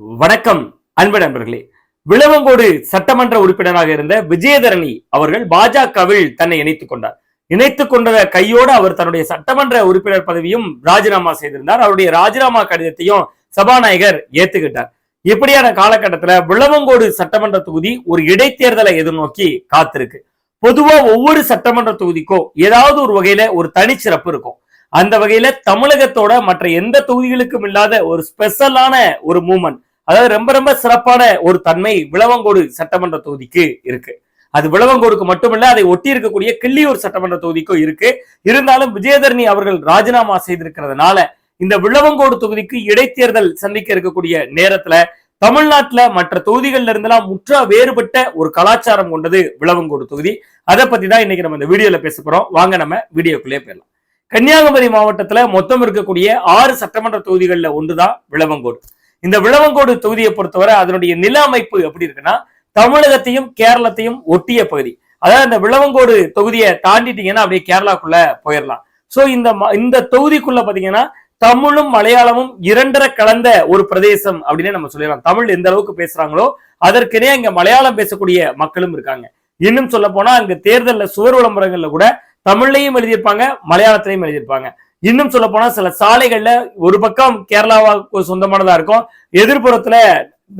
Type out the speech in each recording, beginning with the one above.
வணக்கம் அன்பு நண்பர்களே. விளவங்கோடு சட்டமன்ற உறுப்பினராக இருந்த விஜயதரணி அவர்கள் பாஜகவில் தன்னை இணைத்துக் கொண்டார். இணைத்துக் கொண்ட கையோடு அவர் தன்னுடைய சட்டமன்ற உறுப்பினர் பதவியும் ராஜினாமா செய்திருந்தார். அவருடைய ராஜினாமா கடிதத்தையும் சபாநாயகர் ஏத்துக்கிட்டார். இப்படியான காலகட்டத்துல விளவங்கோடு சட்டமன்ற தொகுதி ஒரு இடைத்தேர்தலை எதிர்நோக்கி காத்திருக்கு. பொதுவா ஒவ்வொரு சட்டமன்ற தொகுதிக்கும் ஏதாவது ஒரு வகையில ஒரு தனிச்சிறப்பு இருக்கும். அந்த வகையில தமிழகத்தோட மற்ற எந்த தொகுதிகளுக்கும் இல்லாத ஒரு ஸ்பெஷலான ஒரு மூமெண்ட் அதாவது ரொம்ப ரொம்ப சிறப்பான ஒரு தன்மை விளவங்கோடு சட்டமன்ற தொகுதிக்கு இருக்கு. அது விளவங்கோடுக்கு மட்டுமல்ல அதை ஒட்டி இருக்கக்கூடிய கிள்ளியூர் சட்டமன்ற தொகுதிக்கும் இருக்கு. இருந்தாலும் விஜயதரணி அவர்கள் ராஜினாமா செய்திருக்கிறதுனால இந்த விளவங்கோடு தொகுதிக்கு இடைத்தேர்தல் சந்திக்க இருக்கக்கூடிய நேரத்துல தமிழ்நாட்டுல மற்ற தொகுதிகள்ல இருந்தெல்லாம் முற்றா வேறுபட்ட ஒரு கலாச்சாரம் கொண்டது விளவங்கோடு தொகுதி. அதை பத்தி தான் இன்னைக்கு நம்ம இந்த வீடியோல பேச போறோம். வாங்க நம்ம வீடியோக்குள்ளே போயிடலாம். கன்னியாகுமரி மாவட்டத்துல மொத்தம் இருக்கக்கூடிய ஆறு சட்டமன்ற தொகுதிகளில் ஒன்றுதான் விளவங்கோடு. இந்த விளவங்கோடு தொகுதியை பொறுத்தவரை அதனுடைய நில அமைப்பு எப்படி இருக்குன்னா தமிழகத்தையும் கேரளத்தையும் ஒட்டிய பகுதி. அதாவது இந்த விளவங்கோடு தொகுதியை தாண்டிட்டீங்கன்னா அப்படியே கேரளாக்குள்ள போயிடலாம். சோ இந்த ம- இந்த தொகுதிக்குள்ள பாத்தீங்கன்னா தமிழும் மலையாளமும் இரண்டரை கலந்த ஒரு பிரதேசம் அப்படின்னு நம்ம சொல்லிடலாம். தமிழ் எந்த அளவுக்கு பேசுறாங்களோ அதற்கெனே அங்க மலையாளம் பேசக்கூடிய மக்களும் இருக்காங்க. இன்னும் சொல்ல போனா அங்க தேர்தல்ல சுவர் விளம்பரங்கள்ல கூட தமிழ்லையும் எழுதியிருப்பாங்க மலையாளத்திலையும் எழுதியிருப்பாங்க. இன்னும் சொல்ல போனா சில சாலைகள்ல ஒரு பக்கம் கேரளாவுக்கு சொந்தமானதா இருக்கும் எதிர்ப்புறத்துல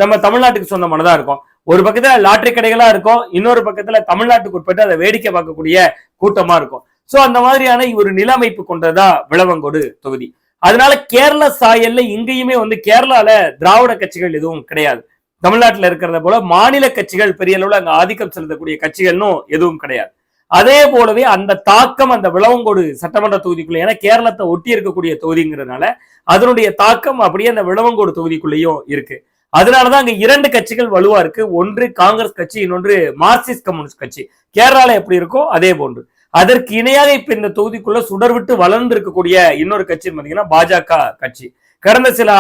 நம்ம தமிழ்நாட்டுக்கு சொந்தமானதா இருக்கும். ஒரு பக்கத்துல லாட்டரி கடைகளா இருக்கும் இன்னொரு பக்கத்துல தமிழ்நாட்டுக்கு உட்பட்டு அதை வேடிக்கை பார்க்கக்கூடிய கூட்டமா இருக்கும். சோ அந்த மாதிரியான ஒரு நிலமைப்பு கொண்டதா விளவங்கோடு தொகுதி. அதனால கேரள சாயல்ல இங்கேயுமே வந்து கேரளால திராவிட கட்சிகள் எதுவும் கிடையாது. தமிழ்நாட்டுல இருக்கிறத போல மாநில கட்சிகள் பெரிய அளவுல அங்க ஆதிக்கம் செலுத்தக்கூடிய கட்சிகள்னும் எதுவும் கிடையாது. அதே போலவே அந்த தாக்கம் அந்த விளவங்கோடு சட்டமன்ற தொகுதிக்குள்ள ஏன்னா கேரளத்தை ஒட்டி இருக்கக்கூடிய தொகுதிங்கிறதுனால அதனுடைய தாக்கம் அப்படியே அந்த விளவங்கோடு தொகுதிக்குள்ளேயும் இருக்கு. அதனாலதான் அங்க இரண்டு கட்சிகள் வலுவா இருக்கு. ஒன்று காங்கிரஸ் கட்சி இன்னொன்று மார்க்சிஸ்ட் கம்யூனிஸ்ட் கட்சி. கேரளால எப்படி இருக்கோ அதே போன்று. அதற்கு இணையாக இப்ப இந்த தொகுதிக்குள்ள சுடர் விட்டு வளர்ந்து இருக்கக்கூடிய இன்னொரு கட்சின்னு பாத்தீங்கன்னா பாஜக கட்சி. கடந்த சில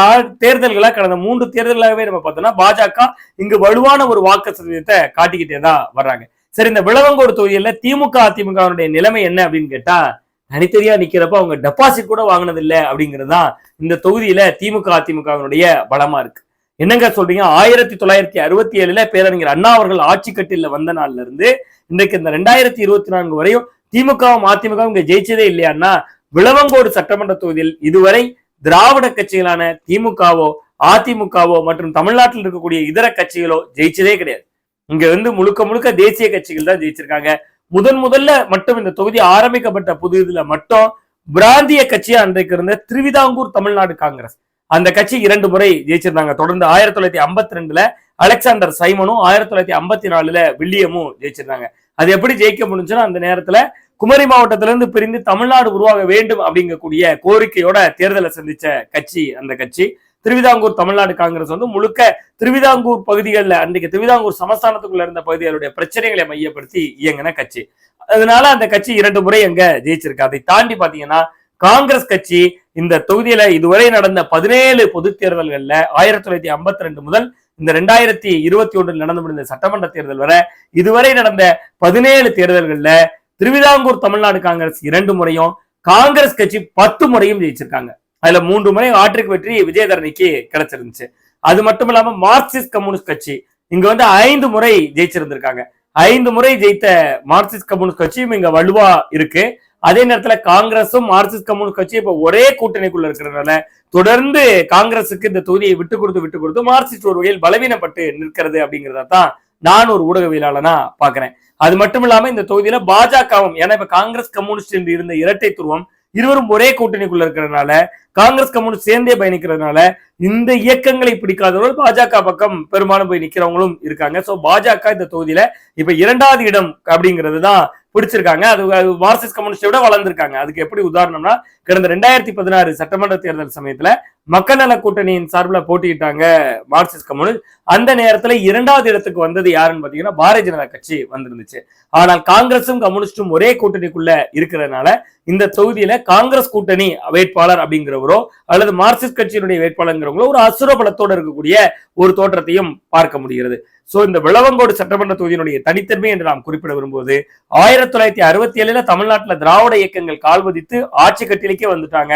தேர்தல்களா கடந்த மூன்று தேர்தலாகவே நம்ம பார்த்தோம்னா பாஜக இங்கு வலுவான ஒரு வாக்கு சதவீதத்தை காட்டிக்கிட்டே தான் வர்றாங்க. சரி இந்த விளவங்கோடு தொகுதியில திமுக அதிமுகவுடைய நிலைமை என்ன அப்படின்னு கேட்டா தனித்தனியா நிக்கிறப்ப அவங்க டெபாசிட் கூட வாங்கினது இல்ல அப்படிங்கிறது தான் இந்த தொகுதியில திமுக அதிமுகவினுடைய பலமா இருக்கு. என்னங்க சொல்றீங்க? ஆயிரத்தி தொள்ளாயிரத்தி அறுபத்தி ஏழுல பேரறிஞர் அண்ணா அவர்கள் ஆட்சி கட்டில வந்த நாள்ல இருந்து இன்றைக்கு இந்த ரெண்டாயிரத்தி இருபத்தி நான்கு வரையும் திமுகவும் அதிமுகவும் இங்க ஜெயிச்சதே இல்லையான்னா விளவங்கோடு சட்டமன்ற தொகுதியில் இதுவரை திராவிட கட்சிகளான திமுகவோ அதிமுகவோ மற்றும் தமிழ்நாட்டில் இருக்கக்கூடிய இதர கட்சிகளோ ஜெயிச்சதே கிடையாது. இங்க வந்து முழுக்க முழுக்க தேசிய கட்சிகள் தான் ஜெயிச்சிருக்காங்க. முதன் முதல்ல மட்டும் இந்த தொகுதி ஆரம்பிக்கப்பட்ட புது இதுல மட்டும் பிராந்திய கட்சியா அன்றைக்கு இருந்த திருவிதாங்கூர் தமிழ்நாடு காங்கிரஸ். அந்த கட்சி இரண்டு முறை ஜெயிச்சிருந்தாங்க. தொடர்ந்து ஆயிரத்தி தொள்ளாயிரத்தி ஐம்பத்தி ரெண்டுல அலெக்சாண்டர் சைமனும் ஆயிரத்தி தொள்ளாயிரத்தி ஐம்பத்தி நாலுல வில்லியமும் ஜெயிச்சிருந்தாங்க. அது எப்படி ஜெயிக்க முடிஞ்சுன்னா அந்த நேரத்துல குமரி மாவட்டத்திலிருந்து பிரிந்து தமிழ்நாடு உருவாக வேண்டும் அப்படிங்கக்கூடிய கோரிக்கையோட தேர்தலை சந்திச்ச கட்சி அந்த கட்சி. திருவிதாங்கூர் தமிழ்நாடு காங்கிரஸ் வந்து முழுக்க திருவிதாங்கூர் பகுதிகளில் அன்றைக்கு திருவிதாங்கூர் சமஸ்தானத்துக்குள்ள இருந்த பகுதிகளுடைய பிரச்சனைகளை மையப்படுத்தி இயங்கின கட்சி. அதனால அந்த கட்சி இரண்டு முறை அங்க ஜெயிச்சிருக்கு. அதை தாண்டி பாத்தீங்கன்னா காங்கிரஸ் கட்சி இந்த தொகுதியில இதுவரை நடந்த பதினேழு பொது தேர்தல்கள்ல ஆயிரத்தி தொள்ளாயிரத்தி ஐம்பத்தி ரெண்டு முதல் இந்த ரெண்டாயிரத்தி இருபத்தி ஒன்றில் நடந்து முடிந்த சட்டமன்ற தேர்தல் வரை இதுவரை நடந்த பதினேழு தேர்தல்கள்ல திருவிதாங்கூர் தமிழ்நாடு காங்கிரஸ் இரண்டு முறையும் காங்கிரஸ் கட்சி பத்து முறையும் ஜெயிச்சிருக்காங்க. அதுல மூன்று முறை ஆற்றுக்கு வெற்றி விஜயதரணிக்கு கிடைச்சிருந்துச்சு. அது மட்டும் இல்லாம மார்க்சிஸ்ட் கம்யூனிஸ்ட் கட்சி இங்க வந்து ஐந்து முறை ஜெயிச்சிருந்திருக்காங்க. ஐந்து முறை ஜெயித்த மார்க்சிஸ்ட் கம்யூனிஸ்ட் கட்சியும் இங்க வலுவா இருக்கு. அதே நேரத்துல காங்கிரஸும் மார்க்சிஸ்ட் கம்யூனிஸ்ட் கட்சியும் இப்ப ஒரே கூட்டணிக்குள்ள இருக்கிறதுனால தொடர்ந்து காங்கிரசுக்கு இந்த தொகுதியை விட்டு கொடுத்து விட்டு கொடுத்து மார்க்சிஸ்ட் ஒரு வகையில் பலவீனப்பட்டு நிற்கிறது அப்படிங்கிறத தான் நான் ஒரு ஊடகவியலாளனா பாக்குறேன். அது மட்டும் இல்லாம இந்த தொகுதியில பாஜகவும் ஏன்னா இப்ப காங்கிரஸ் கம்யூனிஸ்ட் என்று இருந்த இரட்டை துருவம் இருவரும் ஒரே கூட்டணிக்குள்ள இருக்கிறதுனால காங்கிரஸ் கம்யூனிஸ்ட் சேர்ந்தே பயணிக்கிறதுனால இந்த இயக்கங்களை பிடிக்காதவர்கள் பாஜக பக்கம் பெரும்பாலும் போய் நிக்கிறவங்களும் இருக்காங்க. சோ பாஜக இந்த தொகுதியில இப்ப இரண்டாவது இடம் அப்படிங்கிறது தான் பிடிச்சிருக்காங்க. அது மார்க்சிஸ்ட் கம்யூனிஸ்டை விட வளர்ந்துருக்காங்க. அதுக்கு எப்படி உதாரணம்னா கடந்த ரெண்டாயிரத்தி பதினாறு சட்டமன்ற தேர்தல் சமயத்துல மக்கள் நல கூட்டணியின் சார்பில் போட்டியிட்டாங்க மார்க்சிஸ்ட் கம்யூனிஸ்ட். அந்த நேரத்துல இரண்டாவது இடத்துக்கு வந்தது யாருன்னு பாத்தீங்கன்னா பாரதிய ஜனதா கட்சி வந்திருந்துச்சு. ஆனால் காங்கிரஸும் கம்யூனிஸ்டும் ஒரே கூட்டணிக்குள்ள இருக்கிறதுனால இந்த தொகுதியில காங்கிரஸ் கூட்டணி வேட்பாளர் அப்படிங்கிறவரோ அல்லது மார்க்சிஸ்ட் கட்சியினுடைய வேட்பாளருங்கிறவங்களோ ஒரு அசுர பலத்தோடு இருக்கக்கூடிய ஒரு தோற்றத்தையும் பார்க்க முடிகிறது. சோ இந்த விளவங்கோடு சட்டமன்ற தொகுதியினுடைய தனித்தன்மை என்று நாம் குறிப்பிட விரும்புவது ஆயிரத்தி ஆயிரத்தி தொள்ளாயிரத்தி அறுபத்தி ஏழுல தமிழ்நாட்டுல திராவிட இயக்கங்கள் கால்வதித்து ஆட்சி கட்டிலேக்கே வந்துட்டாங்க.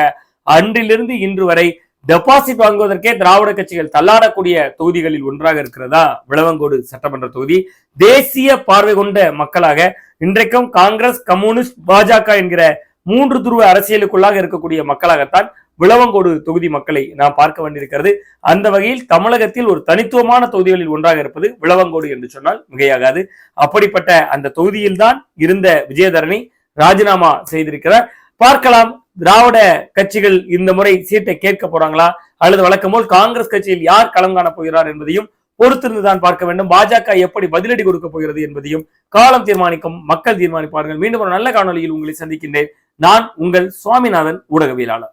அன்றிலிருந்து இன்று வரை டெபாசிட் வாங்குவதற்கே திராவிட கட்சிகள் தள்ளாடக்கூடிய தொகுதிகளில் ஒன்றாக இருக்கிறதா? விளவங்கோடு சட்டமன்ற தொகுதி. தேசிய பார்வை கொண்ட மக்களாக இன்றைக்கும் காங்கிரஸ் கம்யூனிஸ்ட் பாஜக என்கிற மூன்று துருவ அரசியலுக்குள்ளாக இருக்கக்கூடிய மக்களாகத்தான் விளவங்கோடு தொகுதி மக்களை நாம் பார்க்க வேண்டியிருக்கிறது. அந்த வகையில் தமிழகத்தில் ஒரு தனித்துவமான தொகுதிகளில் ஒன்றாக இருப்பது விளவங்கோடு என்று சொன்னால் மிகையாகாது. அப்படிப்பட்ட அந்த தொகுதியில்தான் இருந்த விஜயதரணி ராஜினாமா செய்திருக்கிறார். பார்க்கலாம் திராவிட கட்சிகள் இந்த முறை சீட்டை கேட்க போறாங்களா? அல்லது வழக்கம் போல் காங்கிரஸ் கட்சியில் யார் களம் காண போகிறார் என்பதையும் பொறுத்திருந்துதான் பார்க்க வேண்டும். பாஜக எப்படி பதிலடி கொடுக்க போகிறது என்பதையும் காலம் தீர்மானிக்கும் மக்கள் தீர்மானிப்பார்கள். மீண்டும் ஒரு நல்ல காணொலியில் உங்களை சந்திக்கின்றேன். நான் உங்கள் சுவாமிநாதன் ஊடகவியலாளர்.